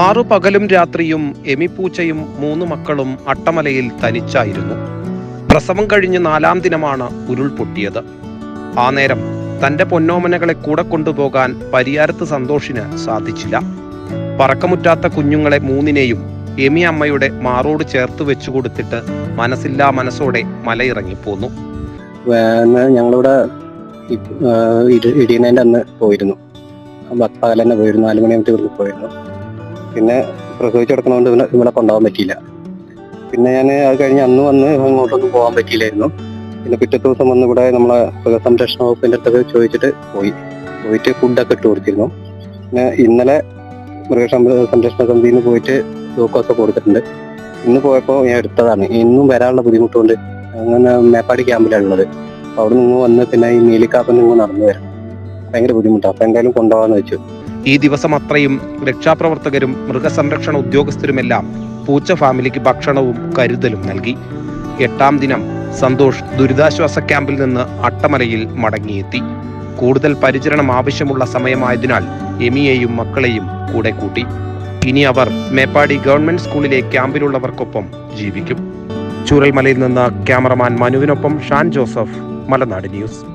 ആറു പകലും രാത്രിയും എമിപ്പൂച്ചയും മൂന്ന് മക്കളും അട്ടമലയിൽ തനിച്ചായിരുന്നു. പ്രസവം കഴിഞ്ഞ് നാലാം ദിനമാണ് ഉരുൾപൊട്ടിയത് ആ നേരം തന്റെ പൊന്നോമനകളെ കൂടെ കൊണ്ടുപോകാൻ പരിയാരത്ത് സന്തോഷിന് സാധിച്ചില്ല. പറക്കമുറ്റാത്ത കുഞ്ഞുങ്ങളെ മൂന്നിനെയും എമി അമ്മയുടെ മാറോട് ചേർത്ത് വെച്ചു കൊടുത്തിട്ട് മനസ്സില്ലാ മനസ്സോടെ മലയിറങ്ങിപ്പോന്നു. ഞങ്ങളിവിടെ ഇടിയുന്നതിന്റെ അന്ന് പോയിരുന്നു. പകൽ പോയിരുന്നു. നാല് പോയിരുന്നു. പിന്നെ പ്രസവിച്ച് കിടക്കുന്നതുകൊണ്ട് ഇവിടെ ഇവിടെ കൊണ്ടുപോകാൻ പറ്റിയില്ല. പിന്നെ ഞാൻ അത് കഴിഞ്ഞ് അന്ന് വന്ന് ഇങ്ങോട്ടൊന്നും പോകാൻ പറ്റിയില്ലായിരുന്നു. പിന്നെ പിറ്റത്തെ ദിവസം വന്ന് ഇവിടെ നമ്മളെ മൃഗസംരക്ഷണ വകുപ്പിന്റെ അടുത്തൊക്കെ ചോദിച്ചിട്ട് പോയി. പോയിട്ട് ഫുഡൊക്കെ ഇട്ട് കൊടുത്തിരുന്നു. പിന്നെ ഇന്നലെ മൃഗസംരക്ഷണ സംരക്ഷണ സമിതിയിൽ നിന്ന് പോയിട്ട് ഗ്ലൂക്കോസ് കൊടുത്തിട്ടുണ്ട്. ഇന്ന് പോയപ്പോൾ ഞാൻ എടുത്തതാണ്. ഇന്നും വരാനുള്ള ബുദ്ധിമുട്ടുണ്ട്. അങ്ങനെ മേപ്പാടി ക്യാമ്പിലാണ് ഉള്ളത്. അപ്പൊ അവിടെ നിന്ന് വന്ന് പിന്നെ ഈ നീലിക്കാപ്പിൽ നിന്ന് നടന്നു വരണം. ഭയങ്കര ബുദ്ധിമുട്ടാണ് അപ്പൊ എന്തായാലും കൊണ്ടുപോകാന്ന് വെച്ചു. ഈ ദിവസം അത്രയും രക്ഷാപ്രവർത്തകരും മൃഗസംരക്ഷണ ഉദ്യോഗസ്ഥരുമെല്ലാം പൂച്ച ഫാമിലിക്ക് ഭക്ഷണവും കരുതലും നൽകി. എട്ടാം ദിനം സന്തോഷ് ദുരിതാശ്വാസ ക്യാമ്പിൽ നിന്ന് അട്ടമലയിൽ മടങ്ങിയെത്തി. കൂടുതൽ പരിചരണം ആവശ്യമുള്ള സമയമായതിനാൽ എമിയെയും മക്കളെയും കൂടെ കൂട്ടി. ഇനി അവർ മേപ്പാടി ഗവൺമെന്റ് സ്കൂളിലെ ക്യാമ്പിലുള്ളവർക്കൊപ്പം ജീവിക്കും. ചൂരൽമലയിൽ നിന്ന് ക്യാമറമാൻ മനുവിനൊപ്പം ഷാൻ ജോസഫ് മലനാട് ന്യൂസ്.